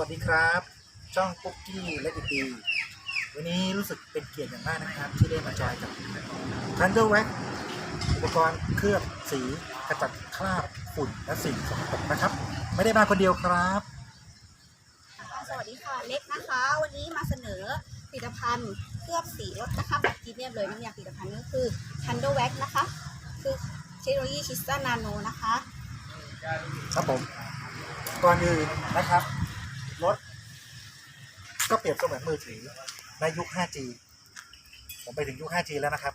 วัสดีครับ ช่องปุ๊กกี้และดิตีวันนี้รู้สึกเป็นเกียรติอย่างมากนะครับ ที่ได้มาจอยกับ Thunder Wax อุปกรณ์เคลือบสีกระจัดคราบฝุ่นและสิ่งสกปรกนะครับ ไม่ได้มาคนเดียวครับสวัสดีค่ะเล็กนะคะ วันนี้มาเสนอผลิตภัณฑ์เคลือบสีรถนะคะแบบจีเนียมเลยน้ำยาผลิตภัณฑ์ก็คือ Thunder Wax นะคะ คือเทคโนโลยีชิสตานาโนนะคะ ครับผมก่อนอื่นนะครับรถ ก็เปรียบเสมือนมือถือในยุค 5G ผมไปถึงยุค 5G แล้วนะครับ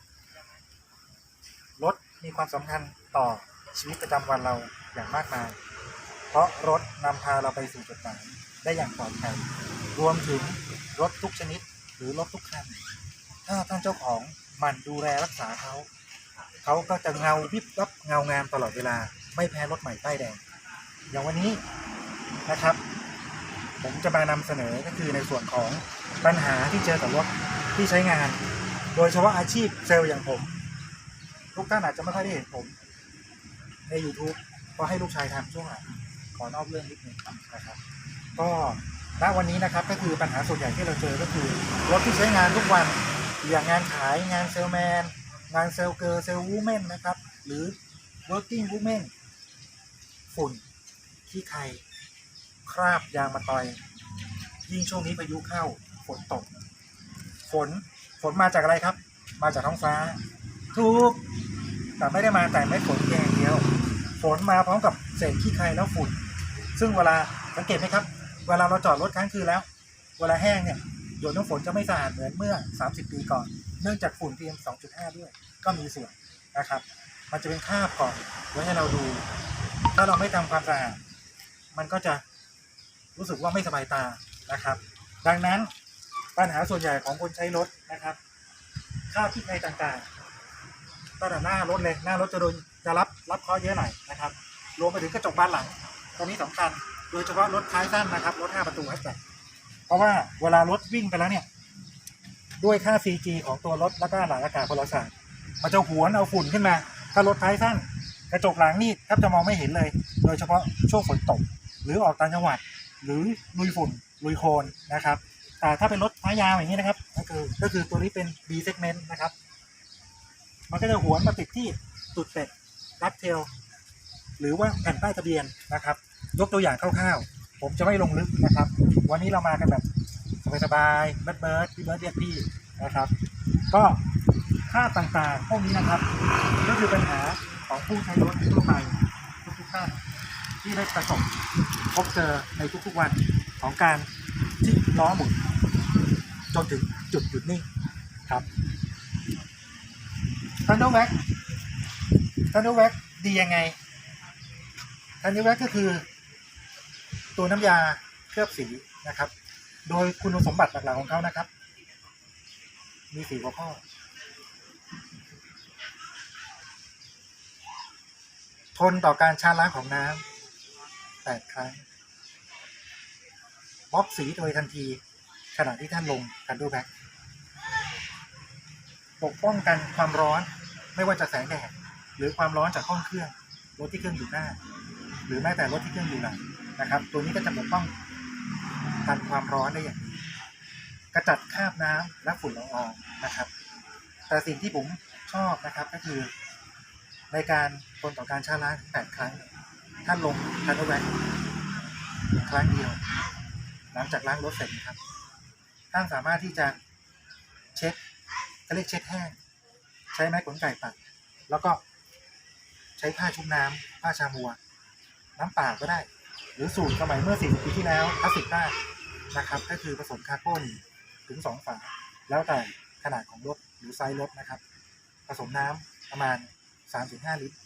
รถมีความสำคัญต่อชีวิตประจำวันเราอย่างมากมาย เพราะรถนำพาเราไปสู่จุดหมายได้อย่างปลอดภัย รวมถึงรถทุกชนิดหรือรถทุกคัน ถ้าท่านเจ้าของมันดูแลรักษาเขา เขาก็จะเงาวิบวับเงางามตลอดเวลา ไม่แพ้รถใหม่ป้ายแดง อย่างวันนี้นะครับ ผมจะมานำเสนอก็คือในส่วนของปัญหาที่เจอกับรถที่ใช้งาน โดยเฉพาะอาชีพเซลล์อย่างผม ทุกท่านอาจจะไม่ค่อยได้เห็นผม ใน YouTube เพราะให้ลูกชายทำช่วงหลังขอนอกเรื่องนิดนึงนะครับ ก็ณวันนี้นะครับก็คือปัญหาส่วนใหญ่ที่เราเจอก็คือรถที่ใช้งานทุกวันอย่างงานขายงานเซลแมน งานเซลเกอร์เซลวูแมนนะครับ หรือ working woman ฝุ่นขี้ไข่ คราบยางมาตอย ยิ่งช่วงนี้พายุเข้าฝนตก ฝนฝนมาจากอะไรครับ มาจากท้องฟ้าถูกแต่ไม่ได้มาแต่ไม่ฝนเพียงอย่างเดียว ฝนมาพร้อมกับเศษขี้ไข่แล้วฝุ่น ซึ่งเวลาสังเกตไหมครับ เวลาเราจอดรถค้างคืนแล้ว เวลาแห้งเนี่ยหยดน้ำฝนจะไม่สะอาดเหมือนเมื่อ 30 ปีก่อน เนื่องจากฝุ่น PM 2.5 ด้วย ก็มีส่วนนะครับ มันจะเป็นคราบก่อนไว้ให้เราดู ถ้าเราไม่ทำความสะอาด มันก็จะ รู้สึกว่าไม่สบายตานะครับ ดังนั้นปัญหาส่วนใหญ่ของคนใช้รถนะครับคราที่ใครต่างๆตั้งแต่หน้ารถเลยหน้ารถจะโดนจะรับรับเคราะเยอะหน่อยนะครับรวมไปถึงกระจกบานหลังตรงนี้สำคัญ โดยเฉพาะรถท้ายสั้นนะครับรถ5ประตูแฮชแบ็คเพราะว่าเวลารถวิ่งไปแล้วเนี่ย ด้วยค่า CG ของตัวรถแล้วก็หลังอากาศพลศาสตร์มันจะหวนเอาฝุ่นขึ้นมา ถ้ารถท้ายสั้น กระจกหลังนี่แทบจะมองไม่เห็นเลย โดยเฉพาะช่วงฝนตก หรือออกต่างจังหวัด หรือลุยฝุ่นลุยโคลนนะครับแต่ถ้าเป็นรถท้ายยาวอย่างนี้นะครับ ก็คือก็คือตัวนี้เป็น B segment นะครับ มันก็จะหวนมาติดที่ตุดเป็ดรัดเทลหรือว่าแผ่นป้ายทะเบียนนะครับ ยกตัวอย่างคร่าวๆ ผมจะไม่ลงลึกนะครับ วันนี้เรามากันแบบสบายๆเบิร์ดเบิร์ดพี่เบิร์ดเรียกพี่นะครับ ก็ค่าต่างๆ พวกนี้นะครับ ก็คือปัญหาของผู้ใช้รถทั่วไปทุกๆท่าน ที่ได้ประสบพบเจอในทุกๆวันของการที่ล้อหมุนจนถึงจุดหยุดนิ่งครับทันเดอร์แว็กทันเดอร์แว็กดียังไงทันเดอร์แว็กก็คือ ตัวน้ำยาเคลือบสีนะครับ โดยคุณสมบัติหลักๆของเขานะครับ มีสีหัวข้อทนต่อการชาล้างของน้ำ แปดครั้งบล็อกสีโดยทันที ขณะที่ท่านลงกันดูแบ็กปกป้องกันความร้อนไม่ว่าจะแสงแดดหรือความร้อนจากห้องเครื่องรถที่เครื่องอยู่หน้า หรือแม้แต่รถที่เครื่องอยู่หลังนะครับ ตัวนี้ก็จะปกป้องกันความร้อนได้อย่างดีกระจัดคราบน้ำและฝุ่นละอองนะครับ แต่สิ่งที่ผมชอบนะครับก็คือ ในการทนต่อการชาล้างถึงแปดครั้ง ท่านลงทันแวนครั้งเดียว หลังจากล้างรถเสร็จนะครับ ท่านสามารถที่จะเช็ดเขาเรียกเช็ดแห้ง ใช้ไม้ขนไก่ปัด แล้วก็ใช้ผ้าชุบน้ำผ้าชามัว น้ำเปล่าก็ได้ หรือสูตรสมัยเมื่อ40ปีที่แล้วพลาสติกต้านะครับ ก็คือผสมคาร์บอนถึง2ฝาแล้วแต่ขนาดของรถหรือไซส์รถนะครับ ผสมน้ำประมาณ 3-5 ลิตร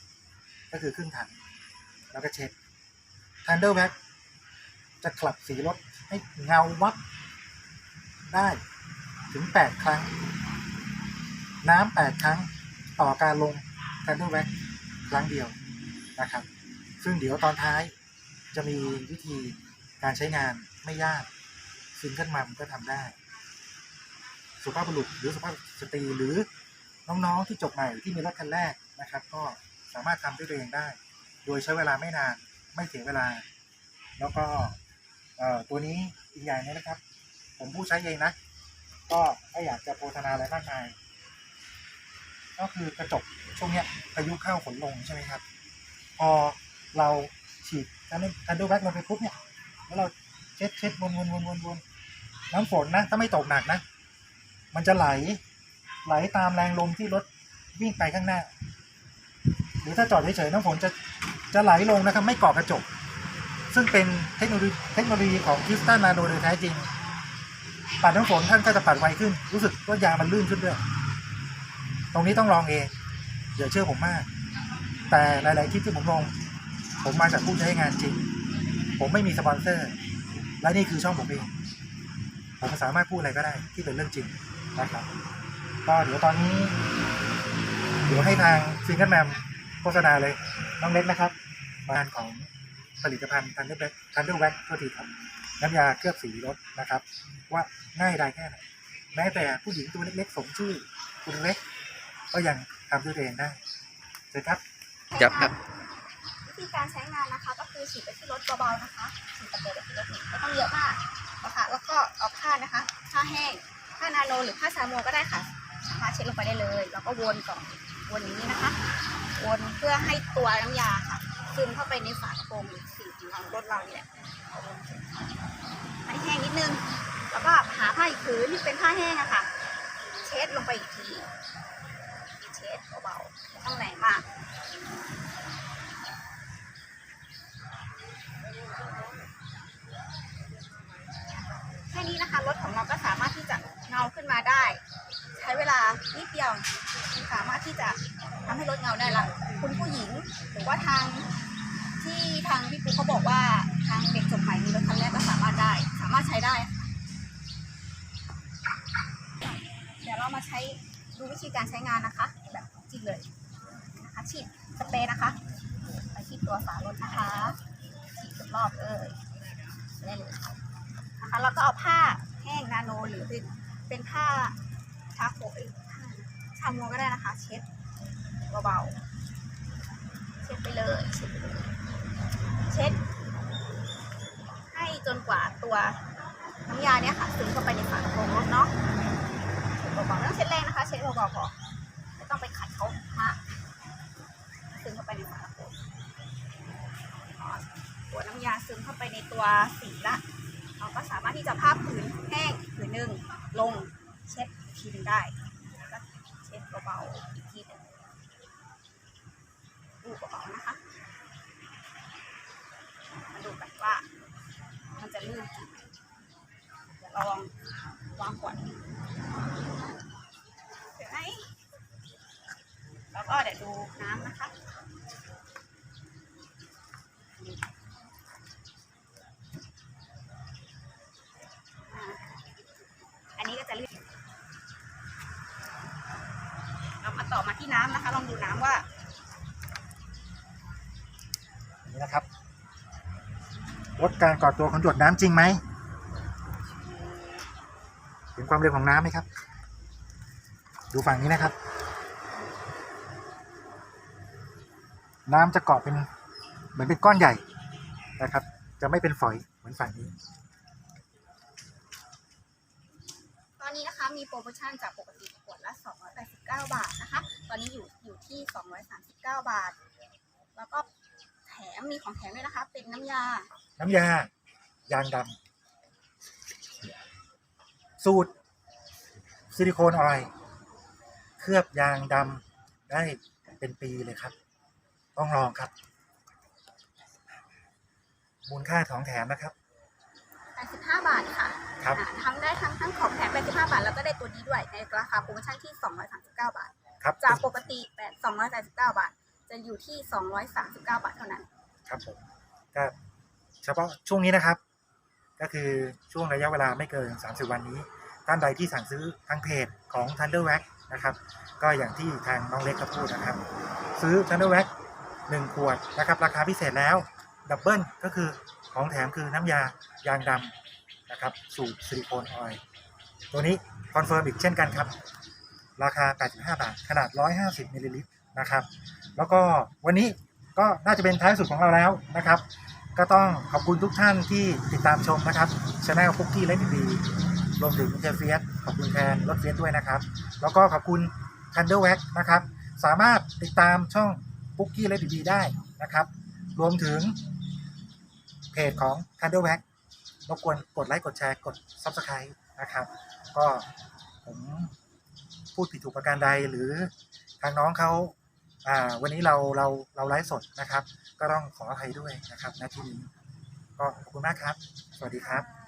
ก็คือครึ่งถัง แล้วก็เช็ดทันเดอร์แบ็กจะกลับสีรถให้เงาวับได้ถึง 8 ครั้ง น้ำ 8 ครั้งต่อการลงทันเดอร์แบ็ครั้งเดียวนะครับ ซึ่งเดี๋ยวตอนท้ายจะมีวิธีการใช้งานไม่ยากซิงเกิลมัมก็ทำได้ สุภาพบุรุษหรือสุภาพสตรีหรือน้องๆที่จบใหม่ที่มีรถคันแรกนะครับ ก็สามารถทำด้วยตัวเองได้ โดยใช้เวลาไม่นานไม่เสียเวลา แล้วก็ตัวนี้อีกอย่างนึงนะครับ ผมผู้ใช้เองนะ ก็ไม่อยากจะโฆษณาอะไรมากมาย ก็คือกระจกช่วงเนี้ยพายุเข้าฝนลงใช่ไหมครับ พอเราฉีดทันทันดูแบ็กลงไปปุ๊บเนี่ยแล้วเราเช็ดเช็ดวนวนวนวนวนน้ำฝนนะ ถ้าไม่ตกหนักนะ มันจะไหล ไหลตามแรงลมที่รถวิ่งไปข้างหน้า หรือถ้าจอดเฉยๆน้ำฝนจะ จะไหลลงนะครับไม่เกาะกระจก ซึ่งเป็นเทคโนโลยีเทคโนโลยีของคริสตัลนาโดโดยแท้จริง ปัดน้ำฝนท่านก็จะปัดไวขึ้น รู้สึกว่ายางมันลื่นขึ้นด้วย ตรงนี้ต้องลองเองอย่าเชื่อผมมาก แต่หลาย ๆ คลิปที่ผมลง ผมมาจากผู้ใช้งานจริง ผมไม่มีสปอนเซอร์ และนี่คือช่องผมเอง ผมสามารถพูดอะไรก็ได้ที่เป็นเรื่องจริงนะครับ ก็เดี๋ยวตอนนี้ เดี๋ยวให้ทางซิงเกิลแมมโฆษณาเลย น้องเล็กนะครับ งานของผลิตภัณฑ์ทันเดอร์แบ็กทันเดอร์แว็กโทษทีครับน้ำยาเคลือบสีรถนะครับ ว่าง่ายได้แค่ไหนแม้แต่ผู้หญิงตัวเล็กๆสมชื่อคุณเล็ก ก็ยังทำด้วยตัวเองได้เชิญครับจับครับวิธีการใช้งานนะคะ ก็คือฉีดไปที่รถเบาๆนะคะฉีดสเปรย์ไปที่รถนี่ไม่ต้องเยอะมากนะคะแล้วก็เอาผ้านะคะผ้าแห้งผ้านาโนหรือผ้าชาโมก็ได้ค่ะสามารถเช็ดลงไปได้เลย แล้วก็วนก่อนวนอย่างนี้นะคะ วนเพื่อให้ตัวน้ำยาค่ะ ซึมเข้าไปในฝากระโปรงสีของรถเราเนี่ยเอาวนให้แห้งนิดนึง แล้วก็หาผ้าอีกผืนที่เป็นผ้าแห้งอะค่ะ เช็ดลงไปอีกทีเช็ดเบาๆต้องแรงมากแค่นี้นะคะรถของเราก็สามารถที่จะเงาขึ้นมาได้ ใช้เวลานิดเดียวสามารถที่จะ ทำให้รถเงาได้ละ คุณผู้หญิงหรือว่าทางที่ทางพี่ปูเขาบอกว่าทางเด็กจบใหม่มีรถคันแรกก็สามารถได้ สามารถใช้ได้ เดี๋ยวเรามาใช้ดูวิธีการใช้งานนะคะ แบบจริงเลยนะคะฉีดสเปรย์นะคะไปที่ตัวฝารถนะคะฉีดรอบเลยได้เลยนะคะแล้วก็เอาผ้าแห้งนาโนหรือเป็นเป็นผ้าชาโคเอ้ยผ้าชาโมวก็ได้นะคะ เช็ด เบาๆ เช็ดไปเลยเช็ดไปเลยเช็ด ให้จนกว่าตัวน้ำยาเนี้ยค่ะซึมเข้าไปในฝากระโปรงรถเนาะเช็ดเบาๆไม่ต้องเช็ดแรงนะคะ เช็ดเบาๆพอไม่ต้องไปขัดเขามากซึมเข้าไปในฝากระโปรงตัวน้ำยาซึมเข้าไปในตัวสีละเราก็สามารถที่จะผ้าผืนแห้งผืนหนึ่งลงเช็ดทีนึงได้แล้วก็เช็ดเบาๆอีกทีหนึ่งดูเบาๆนะคะ มาดูกันว่า มันจะลื่นจริงไหมเดี๋ยวลองวางขวดเห็นไหมแล้วก็เดี๋ยวดูน้ำนะคะ อ่าอันนี้ก็จะลื่นเรามาต่อมา ที่น้ำนะคะ ลองดูน้ำว่า นี่นะครับลดการก่อตัวของหยดน้ำจริงไหมเห็นความเร็วของน้ำไหมครับ ดูฝั่งนี้นะครับ น้ำจะเกาะเป็นเหมือนเป็นก้อนใหญ่นะครับ จะไม่เป็นฝอยเหมือนฝั่งนี้ มีโปรโมชั่นจากปกติขวดละ 289 บาทนะคะ ตอนนี้อยู่อยู่ที่ 239 บาท แล้วก็แถมมีของแถมด้วยนะคะ เป็นน้ำยา น้ำยา ยางดำสูตร ซิลิโคนออยล์เคลือบยางดำได้เป็นปีเลยครับ ต้องลองครับ มูลค่าของแถมนะครับ 85 บาทค่ะ ครับอ่าทั้งได้ทั้งทั้งของแถม85 บาท แล้วก็ได้ตัวนี้ด้วยในราคาโปรโมชั่นที่ 239 บาท ครับจากปกติ8 289บาท จะอยู่ที่ 239 บาทเท่านั้น ครับผมก็เฉพาะช่วงนี้นะครับ ก็คือช่วงระยะเวลาไม่เกิน 30 วันนี้ ท่านใดที่สั่งซื้อทางเพจของ Thunder Wax นะครับ ก็อย่างที่ทางน้องเล็กก็พูดนะครับ ซื้อ Thunder Wax 1ขวดนะครับ ราคาพิเศษแล้ว ดับเบิลก็คือของแถมคือน้ำยายางดำ นะครับ สูตรซิลิโคนออยล์ตัวนี้คอนเฟิร์มอีกเช่นกันครับ ราคา 85 บาท ขนาด 150มิลลิลิตรนะครับ แล้วก็วันนี้ก็น่าจะเป็นท้ายสุดของเราแล้วนะครับ ก็ต้องขอบคุณทุกท่านที่ติดตามชมนะครับช anel คุกกี้และดีรวมถึงเทเฟียสขอบคุณแทนรถเฟียสด้วยนะครับ แล้วก็ขอบคุณ t ันเดอร์แว็กนะครับ สามารถติดตามช่องปุกกี้และดีได้นะครับ รวมถึงเพจของ t ันเดอร์แว็ก รบกวนกดไลค์กดแชร์กด Subscribe นะครับ ก็ผมพูดผิดถูกประการใดหรือทางน้องเขาอ่าวันนี้เราเราเราไลฟ์สดนะครับ ก็ต้องขออภัยด้วยนะครับณที่นี้ก็ขอบคุณมากครับ สวัสดีครับ